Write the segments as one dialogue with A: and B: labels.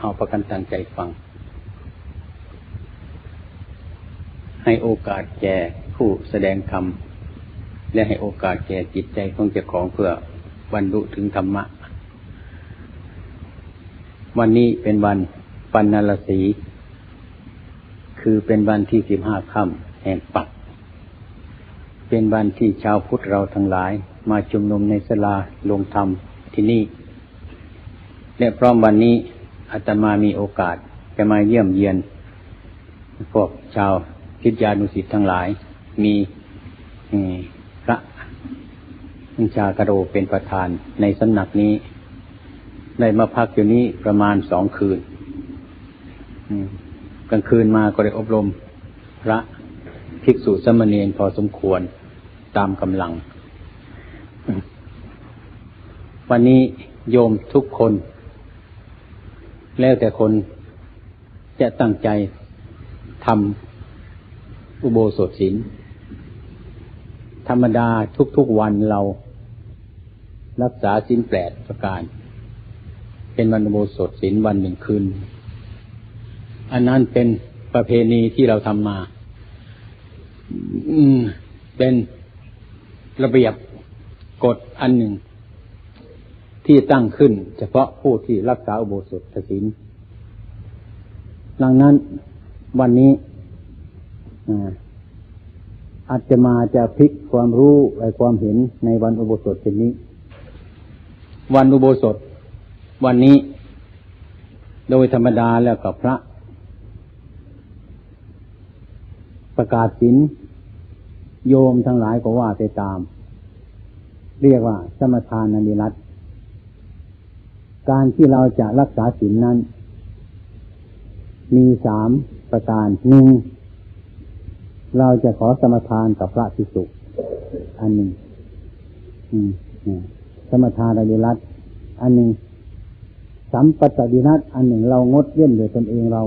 A: เอาประกันตั้งใจฟัง ให้โอกาสแก่ผู้แสดงธรรม และให้โอกาสแก่จิตใจของเจ้าของเพื่อบรรลุถึงธรรมะ วันนี้เป็นวันปันนรสี คือเป็นวันที่สิบห้าค่ำแห่งปัก เป็นวันที่ชาวพุทธเราทั้งหลายมาชุมนุมในสลาลงธรรมที่นี่ และพร้อมวันนี้อาตมามีโอกาสจะมาเยี่ยมเยียน พวกชาวพิทยานุสิตทั้งหลาย มีพระอัญชากระโดเป็นประธานในสำนักนี้ได้มาพักอยู่นี้ประมาณสองคืนกลางคืนมาก็ได้อบรมพระภิกษุสมณีนพอสมควรตามกำลัง วันนี้โยมทุกคน แล้วแต่คนจะตั้งใจทำอุโบสถศีลธรรมดาทุกๆวันเรารักษาศีลแปดประการ เป็นวันอุโบสถศีลวันหนึ่งคืน อันนั้นเป็นประเพณีที่เราทำมา อืม เป็นระเบียบกฎอันหนึ่ง ที่ตั้งขึ้น เฉพาะผู้ที่รักษาอุโบสถศีลดังนั้นวันนี้อาจจะมาจะพลิกความรู้และความเห็นในวันอุโบสถเช่นนี้ วันอุโบสถ วันนี้ โดยธรรมดาแล้วกับพระ ประกาศศีลโยมทั้งหลายก็ว่าไปตาม เรียกว่าสมทานนิรัต การที่เราจะรักษาศีลนั้น มีสามประการหนึ่งเราจะขอสมทานกับพระภิกษุอันหนึ่งสมทานนิรัตอันหนึ่งสัมปัตตินัตอันหนึ่งเรางดเยี่ยนโดยตนเองเรา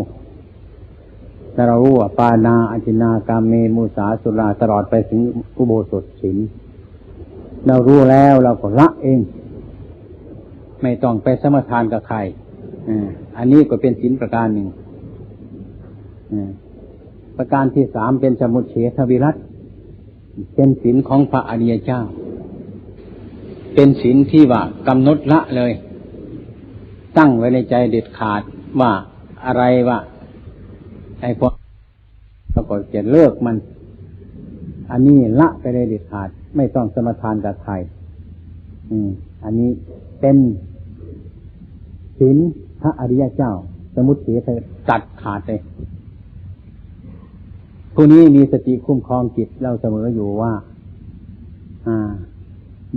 A: ถ้าเรารู้ว่าปานาอจินากามเมมุสาสุราตลอดไปถึงอุโบสถศีลเรารู้แล้วเราก็ละเอง ไม่ต้องไปสมทานกับใครอันนี้ก็เป็นศีลประการหนึ่งประการที่สามเป็นสมุทเฉทวิรัตเป็นศีลของพระอริยเจ้า เป็นศีลที่ว่ากำหนดละเลย ตั้งไว้ในใจเด็ดขาดว่าอะไรว่าไอ้พวกเราก็จะเลิกมัน อันนี้ละไปเลยเด็ดขาด ไม่ต้องสมทานกับใครอืม อันนี้เป็น ศีลพระอริยเจ้า สมุทเฉทตัดขาดเลยผู้นี้มีสติคุ้มครองจิตเราเสมออยู่ว่า อ่า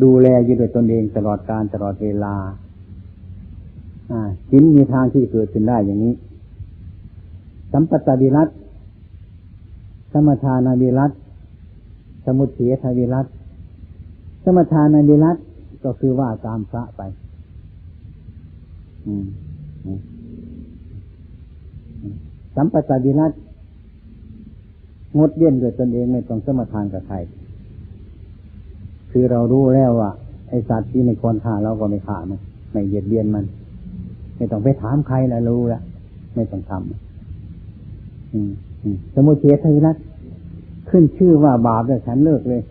A: ดูแลอยู่ด้วยตนเองตลอดการตลอดเวลา อ่าจินมีทางที่เกิดขึ้นได้อย่างนี้ สัมปตาวิรัตสมทานาวิรัตสมุทเฉทวิรัตสมทานาวิรัตก็คือว่าตามพระไป สัมปตาวิรัตงดเลี่ยนด้วยตนเองไม่ต้องสมทานกับใคร คือเรารู้แล้วว่าไอสัตว์ที่ไม่ควรฆ่าเราก็ไม่ฆ่ามันไม่เหยียดเบียนมัน ไม่ต้องไปถามใครแล้วรู้แล้วไม่ต้องทำสมุทเฉทวิรัตขึ้นชื่อว่าบาปเลยฉันเลิกเลย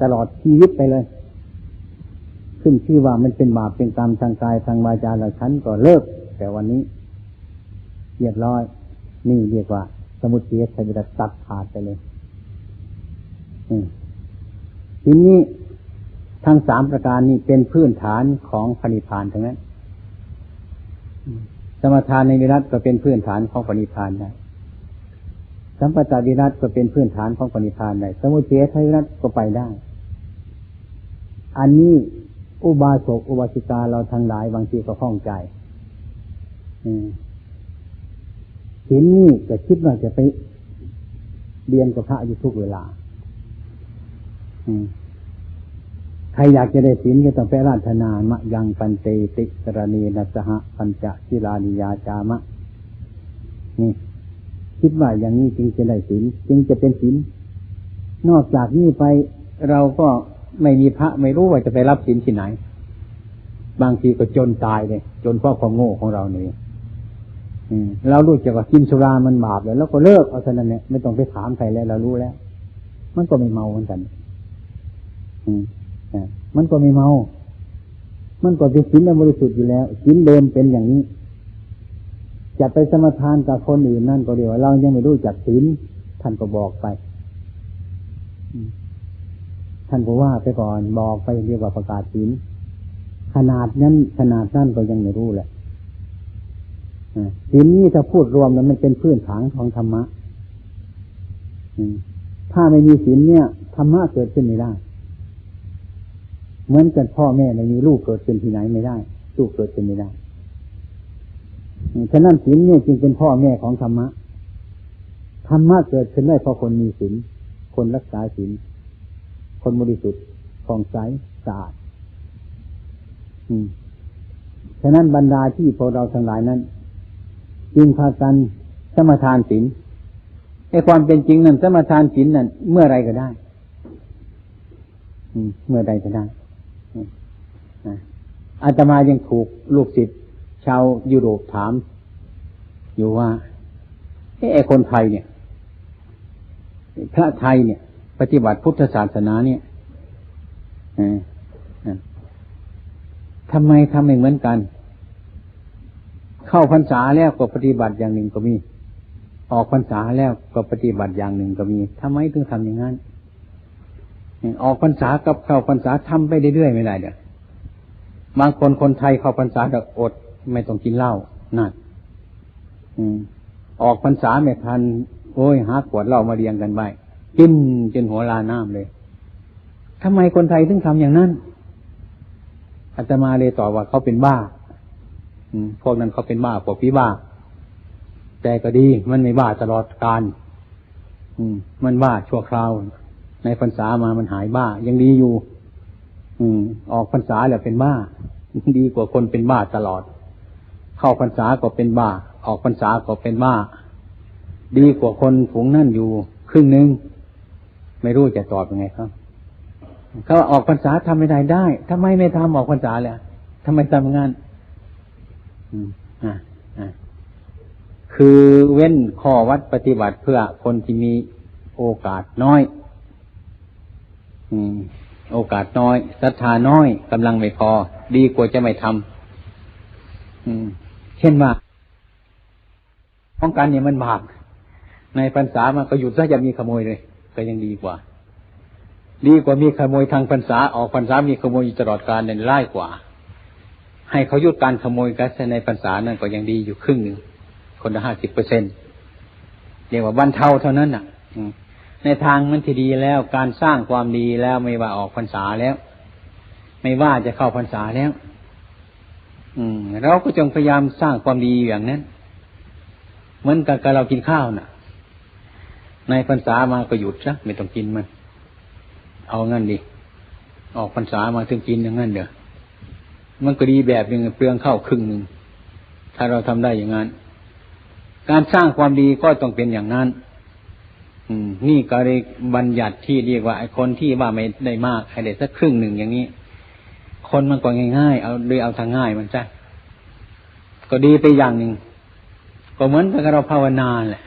A: ตลอดชีวิตไปเลย ขึ้นชื่อว่ามันเป็นบาปเป็นกรรมทางกายทางวาจาแล้วฉันก็เลิก แต่วันนี้เรียบร้อย นี่เรียกว่า สมุทเฉทวิรัตตัดขาดไปเลยทีนี้ทั้งสามประการนี้เป็นพื้นฐานของพนิพานทั้งนั้น สมทานในวิรัตก็เป็นพื้นฐานของปณิพานได้สัมปตาวิรัตก็เป็นพื้นฐานของปณิพานได้ สมุทเฉทวิรัตก็ไปได้ อันนี้ อุบาสกอุบาสิกาเราทั้งหลายบางทีก็ข้องใจศีลนี่จะคิดว่าจะไปเรียนกับพระอยู่ทุกเวลาใครอยากจะได้ศีลก็ต้องไปราชนามะยังปันเตติสรณีนัสหะปัญจชิลานิยาจามะ นี่คิดว่าอย่างนี้จึงจะได้ศีลจึงจะเป็นศีลนอกจากนี้ไปเราก็ ไม่มีพระไม่รู้ว่าจะไปรับศีลที่ไหน บางทีก็จนตายเลยจนเพราะความโง่ของเราเนี่อืมเรารู้จักว่ากินสุรามันบาปแล้วเราก็เลิกเอาเท่านั้นเนี่ยไม่ต้องไปถามใครแล้วเรารู้แล้ว มันก็ไม่เมาเหมือนกันอืมอ่ามันก็ไม่เมา มันก็เป็นศีลและบริสุทธิ์อยู่แล้วศีลเดิมเป็นอย่างนี้จะไปสมทานกับคนอื่นนั่นก็เดียวเรายังไม่รู้จักศีลท่านก็บอกไป ท่านก็ว่าไปก่อนบอกไปเรียกว่าประกาศศีลขนาดนั้นขนาดนั้นก็ยังไม่รู้แหละศีลนี้ถ้าพูดรวมแล้วมันเป็นพื้นฐานของธรรมะถ้าไม่มีศีลเนี่ยธรรมะเกิดขึ้นไม่ได้ เหมือนกันพ่อแม่ไม่มีลูกเกิดขึ้นที่ไหนไม่ได้ ลูกเกิดขึ้นไม่ได้ฉะนั้นศีลเนี่ยจึงเป็นพ่อแม่ของธรรมะธรรมะเกิดขึ้นได้เพราะคนมีศีลคนรักษาศีล คนบริสุทธิ์ผ่องใสสะอาดฉะนั้นบรรดาที่พวกเราทั้งหลายนั้น จึงพากันสมทานศีลในความเป็นจริงนั้นสมทานศีลนั้นเมื่อไรก็ได้เมื่อใดก็ได้อาตมายังถูกลูกศิษย์ชาวยุโรปถาม อยู่ว่าไอ้คนไทยเนี่ย พระไทยเนี่ย ปฏิบัติพุทธศาสนาเนี่ยทำไมทำไม่เหมือนกัน เข้าพรรษาแล้วก็ปฏิบัติอย่างหนึ่งก็มี ออกพรรษาแล้วก็ปฏิบัติอย่างหนึ่งก็มีทำไมถึงทำอย่างนั้นออกพรรษากับเข้าพรรษาทำไปเรื่อยๆไม่ได้เด้อบางคนคนไทยเข้าพรรษาดอด ไม่ต้องกินเหล้านั่นอออกพรรษาไม่ทันโอ้ยหาขวดเหล้ามาเรียงกันไป กินจนหัวลาน้ำเลยทำไมคนไทยถึงทำอย่างนั้นอาตมาเลยตอบว่าเขาเป็นบ้าพวกนั้นเขาเป็นบ้าพวกพี่บ้า แต่ก็ดี มันไม่บ้าตลอดการอืมมันบ้าชั่วคราว ในพรรษามามันหายบ้า ยังดีอยู่ อืม ออกพรรษาแล้วเป็นบ้า ดีกว่าคนเป็นบ้าตลอด เข้าพรรษาก็เป็นบ้า ออกพรรษาก็เป็นบ้า ดีกว่าคนฝูงนั่นอยู่ ครึ่งหนึ่ง ไม่รู้จะตอบยังไงครับเขาออกพรรษาทำไม่ได้ได้ทำไมไม่ทำออกพรรษาเลยทำไมทำงานอืมอ่าอ่าคือเว้นข้อวัดปฏิบัติเพื่อคนที่มีโอกาสน้อย อืม โอกาสน้อยศรัทธาน้อยกำลังไม่พอ ดีกว่าจะไม่ทำอืม เช่นว่าป้องกันเนี่ยมันบาปในพรรษามันก็หยุดซะจะมีขโมยเลย ก็ยังดีกว่า ดีกว่ามีขโมยทางพรรษาออกพรรษามีขโมยตลอดกาลเนี่ยร้ายกว่า ให้เขายุดการขโมยกันในพรรษานั่นก็ยังดีอยู่ครึ่งหนึ่งคนละห้าสิบเปอร์เซ็นเรียกว่าบรรเทาเท่านั้นน่ะในทางมันที่ดีแล้วการสร้างความดีแล้วไม่ว่าออกพรรษาแล้ว ไม่ว่าจะเข้าพรรษาแล้ว อืม เราก็จงพยายามสร้างความดีอย่างนั้นเหมือนกับเรากินข้าวน่ะ ในพรรษามาก็หยุดซะไม่ต้องกินมัน เอางั้นดิออกพรรษามาถึงกินอย่างนั้นเด้อมันก็ดีแบบหนึ่งเปลืองข้าวครึ่งหนึ่งถ้าเราทำได้อย่างนั้น การสร้างความดีก็ต้องเป็นอย่างนั้น อืม นี่ก็เลยบัญญัติที่เรียกว่าไอ้คนที่ว่าไม่ได้มากให้ได้สักครึ่งหนึ่งอย่างนี้ คนมันก็ง่ายๆเอาโดยเอาทางง่ายมันจ้ะก็ดีไปอย่างหนึ่งก็เหมือนกับเราภาวนาแหละ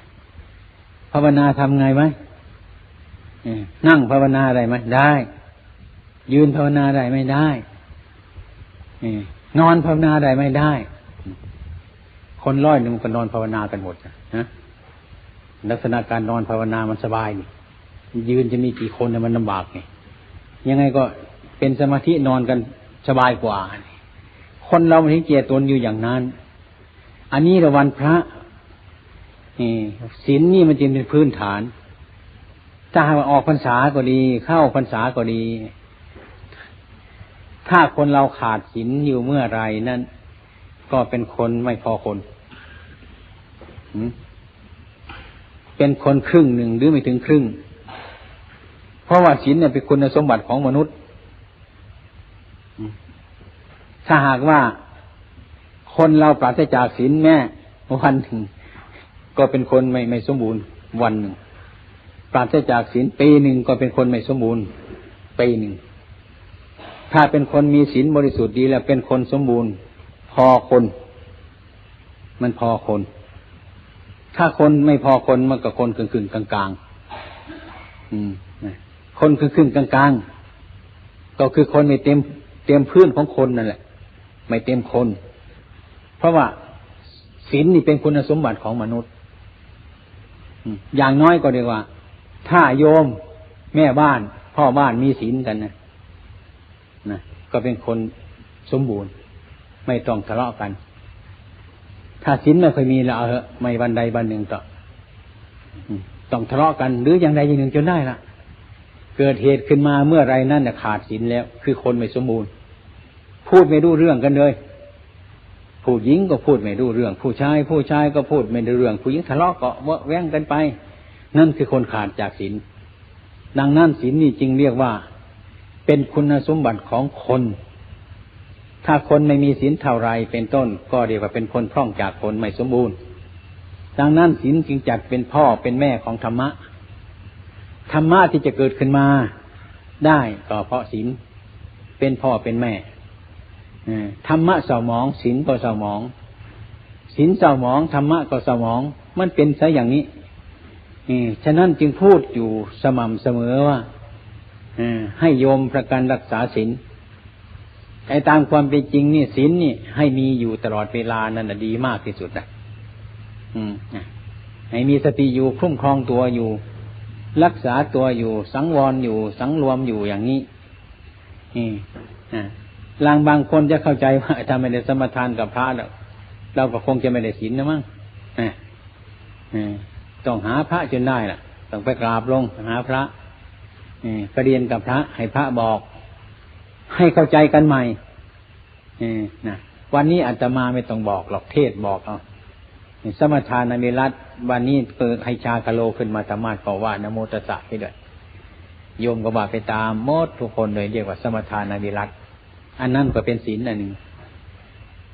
A: ภาวนาทำไงไหมนั่งภาวนาได้ไหมได้ ยืนภาวนาได้ไม่ได้นอนภาวนาได้ไม่ได้ คนร้อยหนึ่งก็นอนภาวนากันหมดนะลักษณะการนอนภาวนามันสบายนี่ยืนจะมีกี่คนเนี่ยมันลำบากไงยังไงก็เป็นสมาธินอนกันสบายกว่า คนเราไม่เกียรตนอยู่อย่างนั้น อันนี้ระวันพระ ศีลนี่มันจึงเป็นพื้นฐาน ถ้าหากออกพรรษาก็ดี เข้าพรรษาก็ดี ถ้าคนเราขาดศีลอยู่เมื่อไรนั่นก็เป็นคนไม่พอคนเป็นคนครึ่งหนึ่งหรือไม่ถึงครึ่ง เพราะว่าศีลเนี่ยเป็นคุณสมบัติของมนุษย์ ถ้าหากว่าคนเราปราศจากศีลแม่วันหนึ่ง ก็เป็นคนไม่ไม่สมบูรณ์วันหนึ่งปราศจากศีลปีหนึ่งก็เป็นคนไม่สมบูรณ์ปีหนึ่งถ้าเป็นคนมีศีลบริสุทธิ์ดีแล้วเป็นคนสมบูรณ์ พอคน มันพอคน ถ้าคนไม่พอคนมันก็คนครึ่งครึ่งกลางกลางๆอืมคนครึ่งครึ่งกลางกลางๆก็คือคนไม่เต็มเต็มพื้นของคนนั่นแหละ ไม่เต็มคน เพราะว่าศีลนี่เป็นคุณสมบัติของมนุษย์ อย่างน้อยก็เรียกว่า ถ้าโยมแม่บ้าน พ่อบ้านมีศีลกันนะนะก็เป็นคนสมบูรณ์ ไม่ต้องทะเลาะกัน ถ้าศีลไม่เคยมีแล้วเอาเหอะไม่วันใดวันหนึ่งต่อต้องทะเลาะกัน หรืออย่างใดอย่างหนึ่งจนได้ละเกิดเหตุขึ้นมาเมื่อไรนั่นขาดศีลแล้ว คือคนไม่สมบูรณ์ พูดไม่รู้เรื่องกันเลย ผู้หญิงก็พูดไม่รู้เรื่อง ผู้ชาย ผู้ชายก็พูดไม่รู้เรื่อง ผู้หญิงทะเลาะก็วะแว้งกันไป นั่นคือคนขาดจากศีลดังนั้นศีลนี่จึงเรียกว่า เป็นคุณสมบัติของคน ถ้าคนไม่มีศีลเท่าไรเป็นต้น ก็เรียกว่าเป็นคนพร่องจากคนไม่สมบูรณ์ ดังนั้นศีลจึงจัดเป็นพ่อเป็นแม่ของธรรมะธรรมะที่จะเกิดขึ้นมา ได้ก็เพราะศีลเป็นพ่อเป็นแม่ ธรรมะเศร้าหมองศีลก็เศร้าหมองศีลเศร้าหมองธรรมะก็เศร้าหมอง มันเป็นซะอย่างนี้ฉะนั้นจึงพูดอยู่สม่ำเสมอว่าให้โยมประกันรักษาศีลไอ้ตามความเป็นจริงนี่ศีลนี่ ให้มีอยู่ตลอดเวลานั่นะดีมากที่สุดนะอืมนะให้มีสติอยู่คุ้มครองตัวอยู่ รักษาตัวอยู่ สังวรอยู่ สังรวมอยู่อย่างนี้นี่อ่า ลางบางคนจะเข้าใจว่าถ้าไม่ได้สมทานกับพระเราเราก็คงจะไม่ได้ศีลนะมั้งต้องหาพระจนได้ล่ะ ต้องไปกราบลงหาพระอ่าไปเรียนกับพระ ให้พระบอก ให้เข้าใจกันใหม่นะวันนี้อาจจะมาไม่ต้องบอกหรอกเทศบอกเอาสมทานในรัตวันนี้เปิดให้ชาคาโลขึ้นมาธรรมาสก็ว่านโมตสสะไปด้วยโยมก็ว่าไปตามมดทุกคนเลยเรียกว่าสมทานในรัต อันนั้นก็เป็นศีลอันหนึ่ง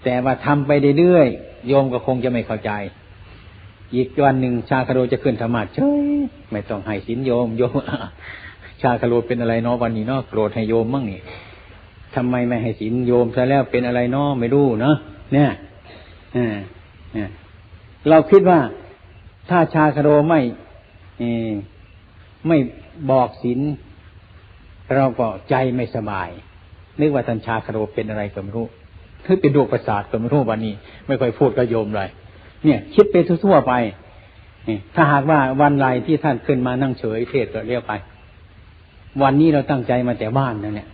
A: แต่ว่าทำไปเรื่อยๆโยมก็คงจะไม่เข้าใจ อีกวันหนึ่งชาคาโรจะขึ้นธรรมะเฉยไม่ต้องให้ศีลโยมโยมชาคาโรเป็นอะไรเนาะวันนี้เนาะโกรธให้โยมมั่งนี่ทำไมไม่ให้ศีลโยมซะแล้วเป็นอะไรเนาะไม่รู้เนาะเนี่ยเราคิดว่าถ้าชาคาโรไม่อไม่บอกศีลเราก็ใจไม่สบาย นึกว่าท่านชาคาโรเป็นอะไรก็ไม่รู้คือเป็นดวงประสาทก็ไม่รู้วันนี้ ไม่ค่อยพูดกับโยมเลยเนี่ย คิดไปทั่วๆไปถ้าหากว่าวันไรที่ท่านขึ้นมานั่งเฉยเทศก็เรียกไป วันนี้เราตั้งใจมาแต่บ้านนะเนี่ย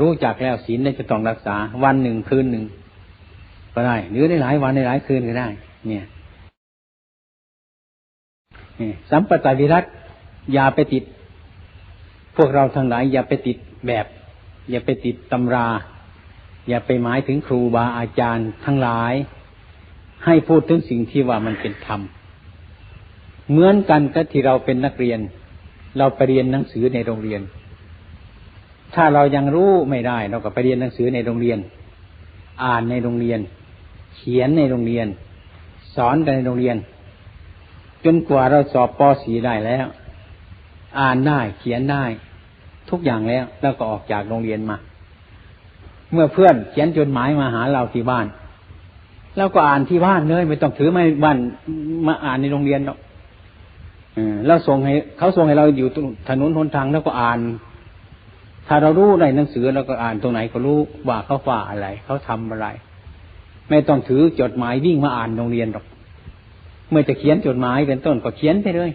A: รู้จักแล้วศีลได้จะต้องรักษา วันหนึ่งคืนหนึ่งก็ได้ หรือได้หลายวันได้หลายคืนก็ได้ เนี่ยสัมปตาวิรัตอย่าไปติด พวกเราทั้งหลายอย่าไปติดแบบ อย่าไปติดตำรา อย่าไปหมายถึงครูบาอาจารย์ทั้งหลาย ให้พูดถึงสิ่งที่ว่ามันเป็นธรรม เหมือนกันกับที่เราเป็นนักเรียน เราไปเรียนหนังสือในโรงเรียน ถ้าเรายังรู้ไม่ได้ เราก็ไปเรียนหนังสือในโรงเรียน อ่านในโรงเรียน เขียนในโรงเรียน สอนกันในโรงเรียน จนกว่าเราสอบป .4 ได้แล้ว อ่านได้เขียนได้ ทุกอย่างแล้ว แล้วก็ออกจากโรงเรียนมา เมื่อเพื่อนเขียนจดหมายมาหาเราที่บ้านเราก็อ่านที่บ้านเลยไม่ต้องถือไม่บ้านมาอ่านในโรงเรียนหรอกเราส่งให้เขาส่งให้เราอยู่ถนนหนทางแล้วก็อ่าน ถ้าเรารู้ในหนังสือเราก็อ่านตรงไหนก็รู้ว่าเขาฝ่าอะไร เขาทำอะไร ไม่ต้องถือจดหมายวิ่งมาอ่านโรงเรียนหรอก เมื่อจะเขียนจดหมายเป็นต้นก็เขียนไปเลย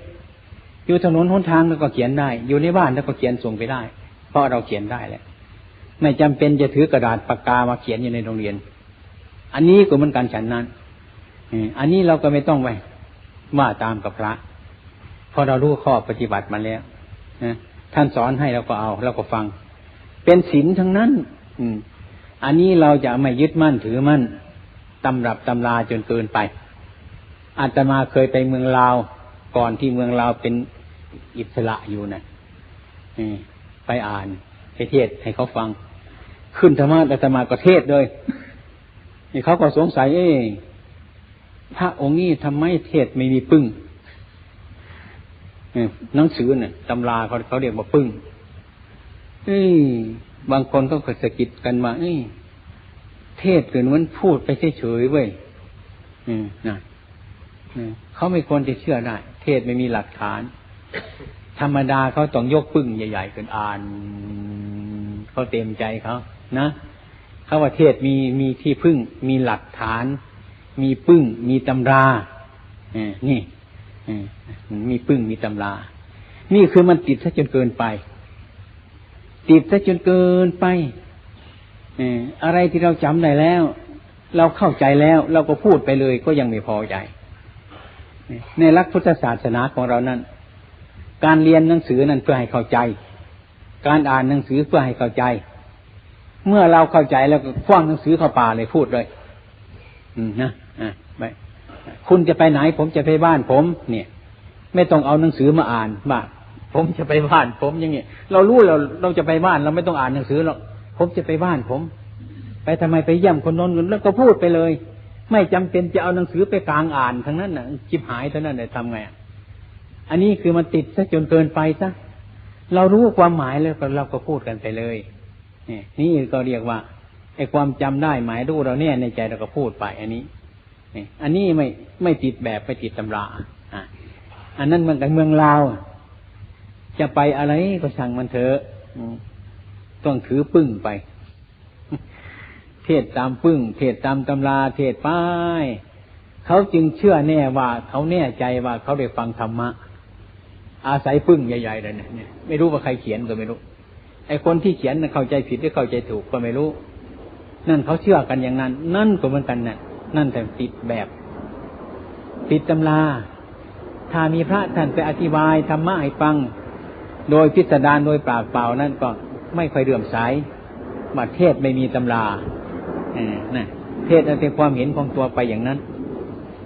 A: อยู่ถนนหนทางแล้วก็เขียนได้ อยู่ในบ้านแล้วก็เขียนส่งไปได้ เพราะเราเขียนได้แหล้วไม่จำเป็นจะถือกระดาษปากกามาเขียนอยู่ในโรงเรียน อันนี้ก็เหมือนกันฉันนั้นอันนี้เราก็ไม่ต้องไปว่าตามกับพระเพราะเรารู้ข้อปฏิบัติมาแล้วนะท่านสอนให้เราก็เอาเราก็ฟัง เป็นศีลทั้งนั้น อืม อันนี้เราจะไม่ยึดมั่นถือมั่นตำรับตำราจนเกินไปอาตมาเคยไปเมืองลาวก่อนที่เมืองลาวเป็น อิสระอยู่นะไปอ่านไปเทศให้เขาฟัง ขึ้นธรรมะอาตมาก็เทศเลยเขาก็สงสัย เอ๊ะพระองค์นี้ทำไมเทศไม่มีปึ้งหนังสือเนี่ยตำราเขาเขาเรียกว่าปึ้งเอ้บางคนก็สะกิดกันมาเอ้เทศหรือมันพูดไปเฉยๆเว้ยนะเขาไม่ควรจะเชื่อได้ เทศไม่มีหลักฐาน ธรรมดาเขาต้องยกปึ้งใหญ่ๆกันอ่านเขาเต็มใจเขานะเขาว่าเทศมีมีที่พึ่ง มีหลักฐาน มีปึ้ง มีตำราเนี่เออมีปึ้งมีตำรา นี่คือมันติดซะจนเกินไป ติดซะจนเกินไปเอออะไรที่เราจำได้แล้ว เราเข้าใจแล้ว เราก็พูดไปเลยก็ยังไม่พอใจในลักพุทธศาสนาของเรานั้น การเรียนหนังสือนั้นเพื่อให้เข้าใจ การอ่านหนังสือเพื่อให้เข้าใจ เมื่อเราเข้าใจแล้วก็คว้างหนังสือเข้าป่าเลยพูดเลย อืมนะอะไปคุณจะไปไหน ผมจะไปบ้านผม เนี่ย ไม่ต้องเอาหนังสือมาอ่านว่าผมจะไปบ้าน ผมอย่างเงี้ยเรารู้เราเราจะไปบ้านเราไม่ต้องอ่านหนังสือหรอกผมจะไปบ้านผม ไปทำไมไปเยี่ยมคนนนแล้วก็พูดไปเลย ไม่จำเป็นจะเอาหนังสือไปกลางอ่านทั้งนั้นน่ะจิบหายเท่านั้นเลยทำไงอะ อันนี้คือมันติดซะจนเกินไปซะเรารู้ความหมายแล้วเราก็พูดกันไปเลยนี่นี่ก็เรียกว่าไอ้ความจำได้หมายรู้เราเนี่ยในใจเราก็พูดไป อันนี้นี่อันนี้ไม่ไม่ติดแบบไปติดตำราอะอันนั้นมันกับเมืองลาวจะไปอะไรก็ช่งมันเถอะต้องถือปึ้งไป เทศตามปึ้ง เทศตามตำราเทศป้ายเขาจึงเชื่อแน่ว่าเขาแน่ใจว่าเขาได้ฟังธรรมะ อาศัยปึ้งใหญ่ๆเลยเนี่ย ไม่รู้ว่าใครเขียนก็ไม่รู้ ไอ้คนที่เขียนเข้าใจผิดหรือเข้าใจถูกก็ไม่รู้ นั่นเขาเชื่อกันอย่างนั้น นั่นก็เหมือนกันน่ะ นั่นแต่ติดแบบติดตำรา ถ้ามีพระท่านไปอธิบายธรรมะให้ฟัง โดยพิสดารโดยปากเปล่านั่นก็ไม่ค่อยเลื่อมใสมาเทศไม่มีตำราเออนะเทศเอาแต่ความเห็นของตัวไปอย่างนั้น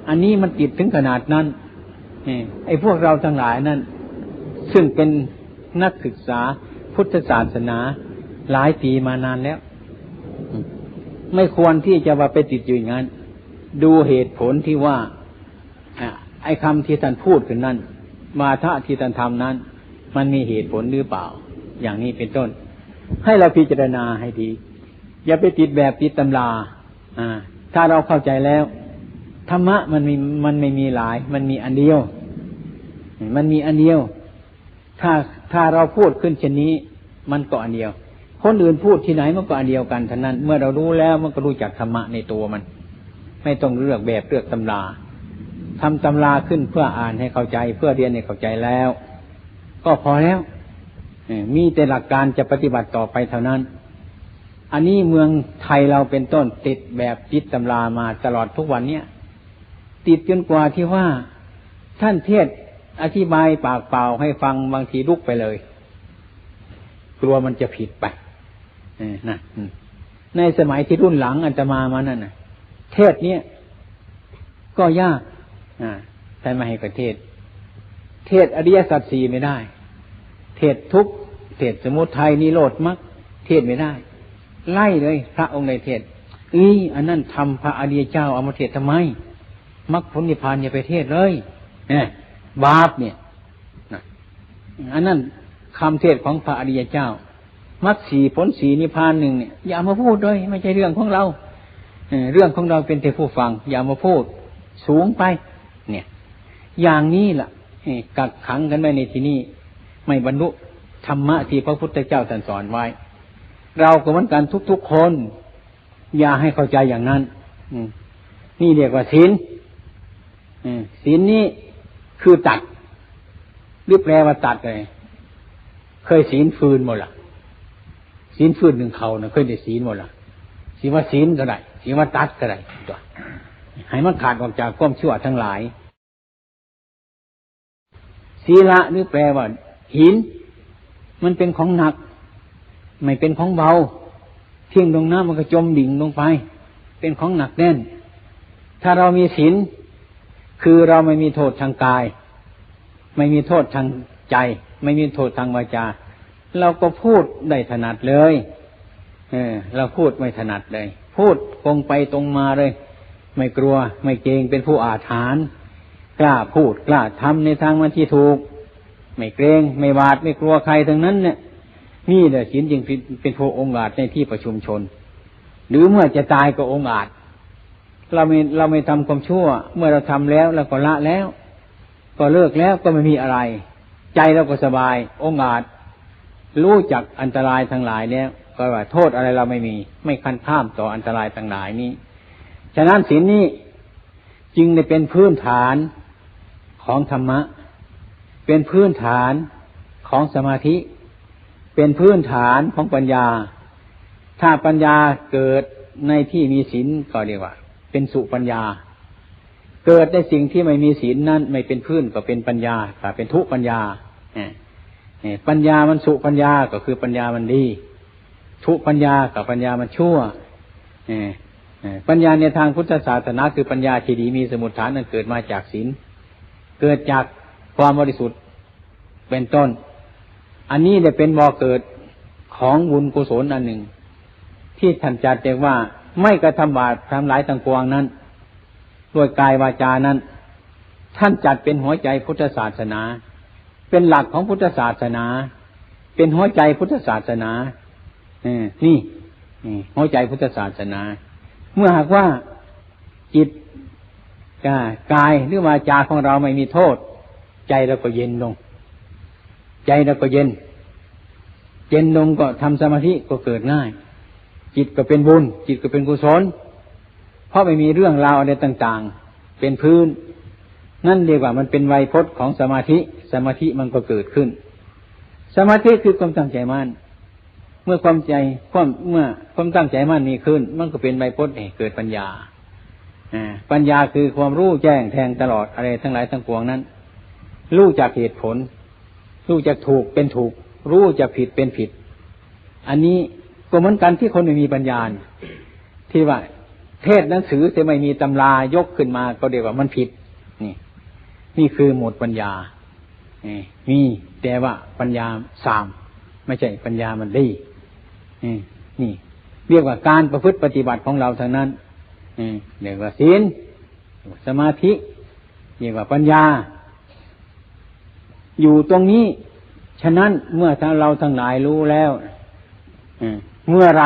A: อันนี้มันติดถึงขนาดนั้นไอ้พวกเราทั้งหลายนั้น ซึ่งเป็นนักศึกษาพุทธศาสนาหลายปีมานานแล้ว ไม่ควรที่จะว่าไปติดอยู่อย่างนั้น ดูเหตุผลที่ว่าไอ้คำที่ท่านพูดขึ้นนั้นมาทะที่ท่านทำนั้น มันมีเหตุผลหรือเปล่า อย่างนี้เป็นต้น ให้เราพิจารณาให้ดี อย่าไปติดแบบติดตำราอ่าถ้าเราเข้าใจแล้วธรรมะมันมีมันไม่มีหลาย มันมีอันเดียว มันมีอันเดียว ถ้าถ้าเราพูดขึ้นเช่นนี้ มันก็อันเดียว คนอื่นพูดที่ไหนมันก็อันเดียวกันท่านั้น เมื่อเรารู้แล้วมันก็รู้จักธรรมะในตัวมัน ไม่ต้องเลือกแบบเลือกตำราทำตำราขึ้นเพื่ออ่านให้เข้าใจ เพื่อเรียนให้เข้าใจแล้ว ก็พอแล้วมีแต่หลักการจะปฏิบัติต่อไปเท่านั้น อันนี้เมืองไทยเราเป็นต้นติดแบบติดตำรามาตลอดทุกวันเนี้ยติดจนกว่าที่ว่าท่านเทศ อธิบายปากเปล่าให้ฟังบางทีลุกไปเลย กลัวมันจะผิดไปนะในสมัยที่รุ่นหลังอันตมามานั่นนะเทศเนี้ยก็ยากแต่มาให้ประเทศ เทศอริยสัจสี่ไม่ได้ เทศทุกเทศสมุทัยนิโรธมรรคเทศไม่ได้ ไล่เลย พระองค์ในเทศอีอันนั้นทำพระอริยเจ้าเอามาเทศทำไมมรรคผลนิพพานอย่าไปเทศเลยเนี่ย บาปเนี่ยอันนั้นคำเทศของพระอริยเจ้ามรรคสีผลสีนิพพานหนึ่งเนี่ยอย่ามาพูดเลยไม่ใช่เรื่องของเราเรื่องของเราเป็นแต่ผู้ฟัง อย่ามาพูด สูงไป เนี่ย อย่างนี้ล่ะกักขังกันไว้ในที่นี้ไม่บรรลุธรรมะที่พระพุทธเจ้าสอนไว้ เราก็เหมือนกันทุกๆคน อย่าให้เข้าใจอย่างนั้นนี่เรียกว่าศีลศีลนี้ คือตัดหรือแปลว่าตัดเลยเคยศีลฟืนหมดละศีลฟืนหนึ่งเขานะเคยได้ศีลหมดละศีลว่าศีลก็ได้ศีลว่าตัดก็ได้ตัวให้มันขาดออกจากความชั่วทั้งหลายศีละหรือแปลว่า หิน มันเป็นของหนัก ไม่เป็นของเบาเที่ยงลงน้ำมันก็จมดิ่งลงไป เป็นของหนักแน่น ถ้าเรามีศีล คือเราไม่มีโทษทางกาย ไม่มีโทษทางใจ ไม่มีโทษทางวาจา เราก็พูดได้ถนัดเลยเออเราพูดไม่ถนัดเลย พูดตรงไปตรงมาเลย ไม่กลัว ไม่เกรงเป็นผู้อาถรรพ์กล้าพูดกล้าทำในทางมันที่ถูก ไม่เกรงไม่หวาดไม่กลัวใครทั้งนั้นเนี่ยนี่แหละศีลจึงเป็นเป็นโพองค์อาจในที่ประชุมชน หรือเมื่อจะตายก็องค์อาจ เราไม่เราไม่ทำความชั่ว เมื่อเราทำแล้วเราก็ละแล้ว ก็เลิกแล้วก็ไม่มีอะไร ใจเราก็สบายองอาจรู้จักอันตรายทั้งหลายแล้วก็ว่าโทษอะไรเราไม่มี ไม่คันข้ามต่ออันตรายทั้งหลายนี้ ฉะนั้นศีลนี้จึงได้เป็นพื้นฐานของธรรมะ เป็นพื้นฐานของสมาธิ เป็นพื้นฐานของปัญญา ถ้าปัญญาเกิดในที่มีศีลก็เรียกว่า เป็นสุปัญญา เกิดในสิ่งที่ไม่มีศีลนั้นไม่เป็นพื้นก็เป็นปัญญาก็เป็นทุปัญญาปัญญามันสุปัญญาก็คือปัญญามันดี ทุปัญญากับปัญญามันชั่วปัญญาในทางพุทธศาสนาคือปัญญาที่ดีมีสมุทฐานนั้นเกิดมาจากศีลเกิดจากความบริสุทธิ์เป็นต้น อันนี้ได้เป็นบ่อเกิดของบุญกุศลอันหนึ่ง ที่ท่านจัดเรียกว่า ไม่กระทำบาปทำหลายต่างปวงนั้น ด้วยกายวาจานั้น ท่านจัดเป็นหัวใจพุทธศาสนา เป็นหลักของพุทธศาสนา เป็นหัวใจพุทธศาสนาอนี่หัวใจพุทธศาสนา เมื่อหากว่าจิตกายหรือวาจาของเราไม่มีโทษ ใจเราก็เย็นลง ใจเราก็เย็น เย็นลงก็ทำสมาธิก็เกิดง่าย จิตก็เป็นบุญ จิตก็เป็นกุศล เพราะไม่มีเรื่องราวอะไรต่าง ๆ เป็นพื้น นั่นเรียกว่ามันเป็นไวยพจน์ของสมาธิ สมาธิมันก็เกิดขึ้น สมาธิคือความตั้งใจมั่นเมื่อความใจความเมื่อความตั้งใจมั่นมีขึ้น มันก็เป็นใบพจน์เกิดปัญญาปัญญาคือความรู้แจ้งแทงตลอดอะไรทั้งหลายทั้งปวงนั้น รู้จากเหตุผล รู้จากถูกเป็นถูก รู้จากผิดเป็นผิด อันนี้ ก็เหมือนกันที่คนไม่มีปัญญาที่ว่า เทศหนังสือจะไม่มีตำรายกขึ้นมาก็เรียกว่ามันผิด นี่ นี่คือหมดปัญญามีแต่ว่าปัญญาสามไม่ใช่ปัญญามันดีนี่ เรียกว่าการประพฤติปฏิบัติของเราทางนั้นเรียกว่าศีลสมาธิเรียกว่าปัญญา อยู่ตรงนี้ ฉะนั้นเมื่อถ้าเราทั้งหลายรู้แล้ว เมื่อไร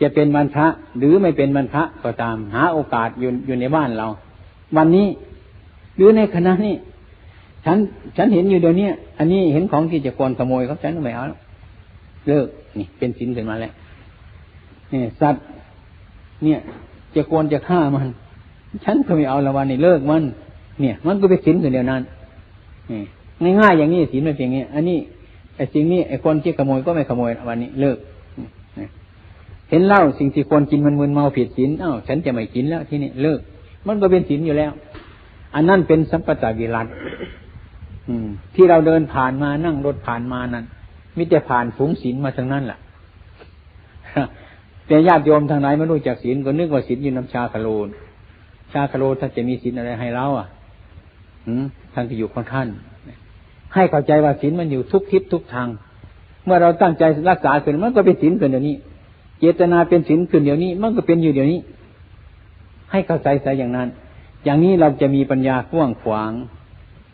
A: จะเป็นบรรพระหรือไม่เป็นบรรพระก็ตาม หาโอกาสอยู่อยู่ในบ้านเรา วันนี้ หรือในคณะนี้ฉัน ฉันเห็นอยู่เดี๋ยวนี้อันนี้เห็นของที่จะควรขโมยเขาฉันไม่เอาเลิกนี่เป็นศีลขึ้นมาแล้วนี่สัตว์ เนี่ย จะควรจะฆ่ามัน ฉันก็ไม่เอาละวันนี้เลิกมัน เนี่ย มันก็เป็นศีลขึ้นเดียวนั้นนี่ง่ายๆอย่างนี้ศีลมันเป็นอย่างนี้อันนี้ ไอ้สิ่งนี้ไอ้คนที่ขโมยก็ไม่ขโมยวันนี้เลิกเห็นเหล้าสิ่งที่ควรกินมันมึนเมาผิดศีลอ้าวฉันจะไม่กินแล้วที่นี่เลิก มันก็เป็นศีลอยู่แล้ว อันนั้นเป็นสัมปตาวิรัตที่เราเดินผ่านมานั่งรถผ่านมานั้นมิแต่ผ่านฝูงศีลมาทั้งนั้นแหละแต่ญาติโยมทางไหนไม่รู้จักศีลก็นึกว่าศีลอยู่น้ำชาคาโลนชาคาโลท่านจะมีศีลอะไรให้เราอะท่านก็อยู่ของท่าน ให้เข้าใจว่าศีลมันอยู่ทุกทิศทุกทาง เมื่อเราตั้งใจรักษาขึ้นมันก็เป็นศีลขึ้นเดี๋ยวนี้ เจตนาเป็นศีลขึ้นเดี๋ยวนี้ มันก็เป็นอยู่เดี๋ยวนี้ ให้เข้าใจใส่อย่างนั้น อย่างนี้เราจะมีปัญญากว้างขวาง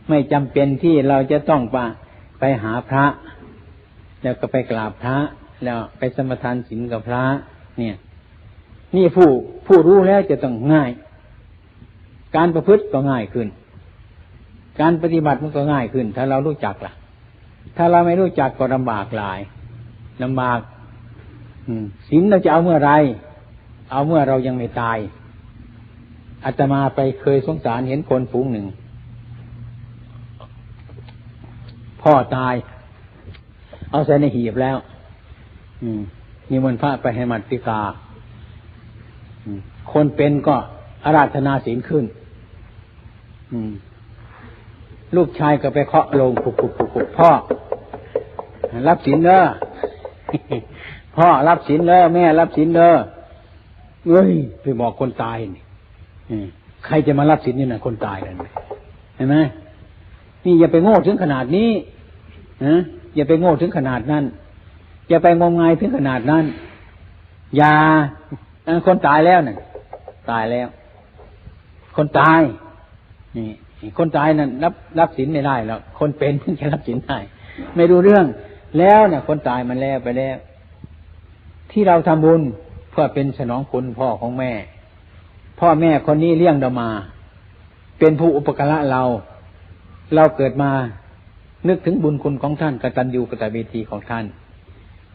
A: ไม่จำเป็นที่เราจะต้องไปไปหาพระ แล้วก็ไปกราบพระ แล้วไปสมทานศีลกับพระ เนี่ย นี่ผู้ผู้รู้แล้วจะต้องง่าย การประพฤติก็ง่ายขึ้น การปฏิบัติมันก็ง่ายขึ้น ถ้าเรารู้จักล่ะ ถ้าเราไม่รู้จักก็ลำบากหลายลำบากศีลเราจะเอาเมื่อไร เอาเมื่อเรายังไม่ตายอาตมาไปเคยสงสารเห็นคนฝูงหนึ่ง พ่อตาย เอาใส่ในหีบแล้วมนิมนพระไปให้มัติกาคนเป็นก็อาราธนาศีลขึ้น ลูกชายก็ไปเคาะลงปุกปุกปุกปุกพ่อ รับศีลเด้อพ่อรับศีลเด้อแม่รับศีลเด้อเอ้ยไปบอกคนตายนี่ใครจะมารับศีลนี่นะคนตายเลยเห็นไหมนี่อย่าไปโง่ถึงขนาดนี้นะอย่าไปโง่ถึงขนาดนั้น อย่าไปงมงายถึงขนาดนั้น อย่าคนตายแล้วนี่ยตายแล้ว คนตาย นี่ คนตายนั่นรับรับสินไม่ได้แล้วคนเป็นเพิ่งจะรับสินได้ไม่รู้เรื่อง แล้วเนี่ยคนตายมันแล้วไปแล้ว ที่เราทำบุญเพื่อเป็นสนองคุณพ่อของแม่ พ่อแม่คนนี้เลี้ยงเรามา เป็นผู้อุปการะเรา เราเกิดมานึกถึงบุญคุณของท่านกตัญญูกตเวทีของท่าน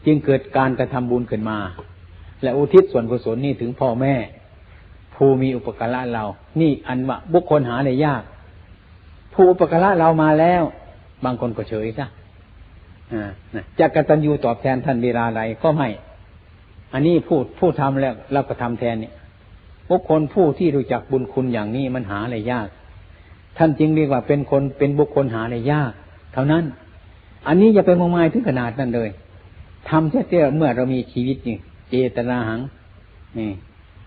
A: จึงเกิดการกระทำบุญขึ้นมา และอุทิศส่วนกุศลนี่ถึงพ่อแม่ ผู้มีอุปการะเรา นี่อันว่าบุคคลหาได้ยาก ผู้อุปการะเรามาแล้ว บางคนก็เฉยซะอ่านะจะกตัญญูตอบแทนท่านเวลาใดก็ไม่ อันนี้ผู้ผู้ทำแล้วเราก็ทำแทนเนี่ยบุคคลผู้ที่รู้จักบุญคุณอย่างนี้มันหาอะไรยาก ท่านจึงเรียกว่าเป็นคนเป็นบุคคลหาอะไรยาก เท่านั้น อันนี้อย่าไปมองมายถึงขนาดนั้นเลยทำแค่เตี้ยเมื่อเรามีชีวิตนี่เจตนาหังนี่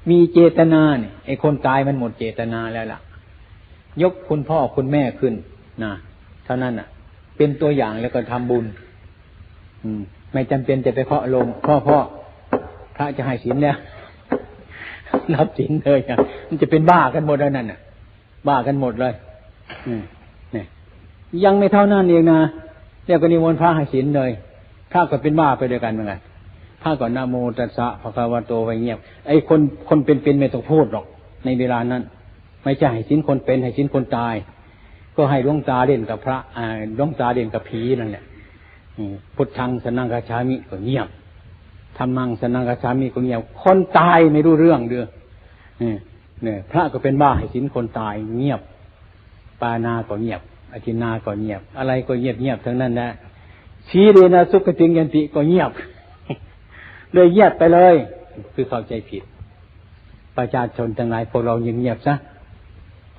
A: มีเจตนาเนี่ยไอ้คนตายมันหมดเจตนาแล้วล่ะ ยกคุณพ่อคุณแม่ขึ้นนะเท่านั้นอะ เป็นตัวอย่างแล้วก็ทำบุญ อืม ไม่จำเป็นจะไปเคาะลงพ่อพ่อพระจะให้ศีลเนี่ยรับศีลเลยอะมันจะเป็นบ้ากันหมดแล้วนั่นน่ะ บ้ากันหมดเลย อืมเนี่ยยังไม่เท่านั้นเองนะเรียกก็นิมนต์พระให้ศีลเลยพระก็เป็นบ้าไปด้วยกันเหมือนกันพระก็นะโมตัสสะภะคะวะโตไปเงียบไอ้คนคนเป็นๆไม่ต้องพูดหรอก ในเวลานั้น ไม่ใช่ให้ศีลคนเป็นให้ศีลคนตาย ก็ให้หลวงตาเด่นกับพระอ่าหลวงตาเด่นกับผีนั่นแหละพุทธังสนังกาชามิก็เงียบธรรมังสนังกาชามิก็เงียบ คนตายไม่รู้เรื่องเด้อเนี่ยเนี่ยพระก็เป็นบ้าให้ศีลคนตายเงียบ ปานาก็เงียบอธินาก็เงียบ อะไรก็เงียบเงียบทั้งนั้นนะชีเรนะสุขติงยันติก็เงียบ เลยเงียบไปเลย คือเข้าใจผิด ประชาชนทั้งหลายพวกเราเงียบซะ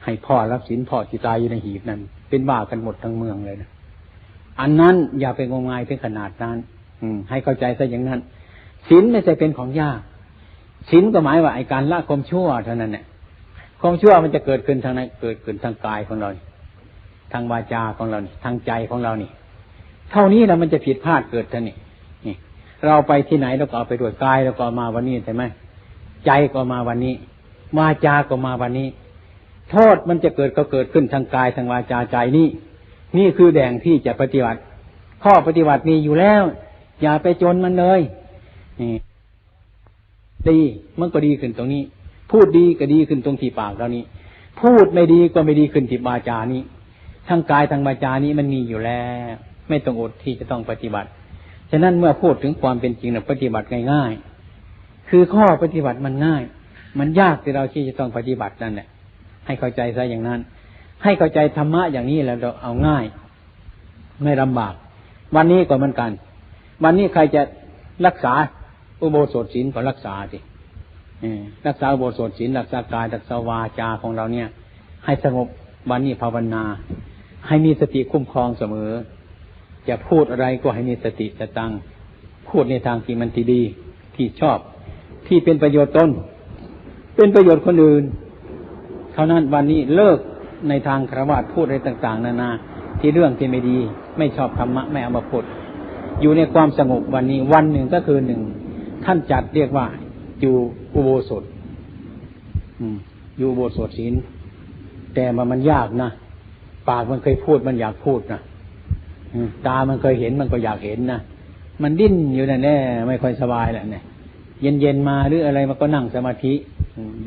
A: ให้พ่อรับสินพ่อที่ตายอยู่ในหีบนั้น เป็นบ้ากันหมดทั้งเมืองเลยนะอันนั้นอย่าไปงมงายถึงขนาดนั้น อืม ให้เข้าใจซะอย่างนั้นศีลไม่ใช่เป็นของยากศีลก็หมายว่าไอการละความชั่วเท่านั้นเนี่ยความชั่วมันจะเกิดขึ้นทางไหนเกิดขึ้นทางกายของเรา ทางวาจาของเราทางใจของเรานี่ เท่านี้แล้วมันจะผิดพลาดเกิดท่านี่นี่ เราไปที่ไหนเราก็เอาไปด้วยกายเราก็มาวันนี้ใช่ไหมใจก็มาวันนี้วาจาก็มาวันนี้ โทษมันจะเกิดก็เกิดขึ้นทางกายทางวาจาใจนี่ นี่คือแดงที่จะปฏิบัติ ข้อปฏิบัติมีอยู่แล้ว อย่าไปจนมันเลยนี่ดีมันก็ดีขึ้นตรงนี้ พูดดีก็ดีขึ้นตรงที่ปากเรานี้ พูดไม่ดีก็ไม่ดีขึ้นที่วาจานี้ทางกายทางวาจานี้มันมีอยู่แล้ว ไม่ต้องอดที่จะต้องปฏิบัติ ฉะนั้นเมื่อพูดถึงความเป็นจริงนะปฏิบัติง่ายๆ คือข้อปฏิบัติมันง่าย มันยากที่เราที่จะต้องปฏิบัตินั่นแหละ ให้เข้าใจซะอย่างนั้น ให้เข้าใจธรรมะอย่างนี้แล้วเราเอาง่าย ไม่ลำบาก วันนี้ก็เหมือนกัน วันนี้ใครจะรักษาอุโบสถศีลก็รักษาสิรักษาอุโบสถศีลรักษากายรักษาวาจาของเราเนี่ย ให้สงบวันนี้ภาวนา ให้มีสติคุ้มครองเสมอ จะพูดอะไรก็ให้มีสติสตังพูดในทางที่มันที่ดีที่ชอบ ที่เป็นประโยชน์ตนเป็นประโยชน์คนอื่น ท่านั้นวันนี้เลิกในทางครวญพูดอะไรต่าง ๆ นานา ที่เรื่องที่ไม่ดี ไม่ชอบธรรมะไม่เอามาพูดอยู่ในความสงบวันนี้วันหนึ่งก็คือหนึ่งท่านจัดเรียกว่าอยู่อุโบสถอยู่อุโบสถศีลแต่มันมันยากนะปากมันเคยพูดมันอยากพูดนะตามันเคยเห็นมันก็อยากเห็นนะมันดิ้นอยู่นั่นแน่ไม่ค่อยสบายแหละเนี่ยเย็นเย็นมาหรืออะไรมันก็นั่งสมาธิ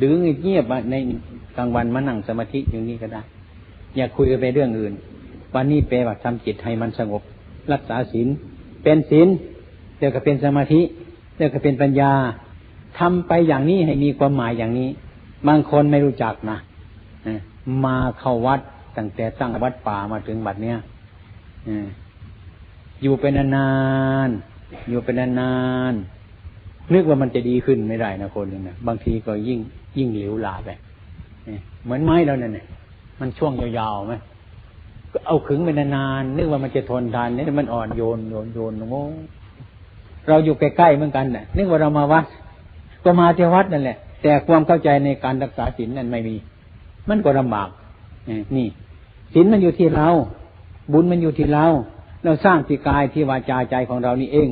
A: ดื้อเงียบใน กลางวันมานั่งสมาธิอยู่นี่ก็ได้ อย่าคุยกันไปเรื่องอื่น วันนี้เปว่าทำจิตให้มันสงบ รักษาศีลเป็นศีลเดี๋ยวก็เป็นสมาธิเดี๋ยวก็เป็นปัญญาทำไปอย่างนี้ให้มีความหมายอย่างนี้ บางคนไม่รู้จักนะมาเข้าวัดตั้งแต่ตั้งวัดป่ามาถึงบัดเนี้ยอยู่เป็นนานๆอยู่เป็นนานๆนึกว่ามันจะดีขึ้นไม่ได้นะคนหนึ่งนะบางทีก็ยิ่งยิ่งเหลวหลาไป เหมือนไม้เราเนี่ยมันช่วงยาวๆไหมก็เอาขึงไปนานๆนึกว่ามันจะทนทานนี่มันอ่อนโยนโยนโยนโง่เราอยู่ใกล้ๆเหมือนกันน่ะ นึกว่าเรามาวัด ก็มาที่วัดนั่นแหละ แต่ความเข้าใจในการรักษาศีลนั้นไม่มี มันก็ลำบากนี่ศีลมันอยู่ที่เรา บุญมันอยู่ที่เรา เราสร้างที่กายที่วาจาใจของเรานี่เอง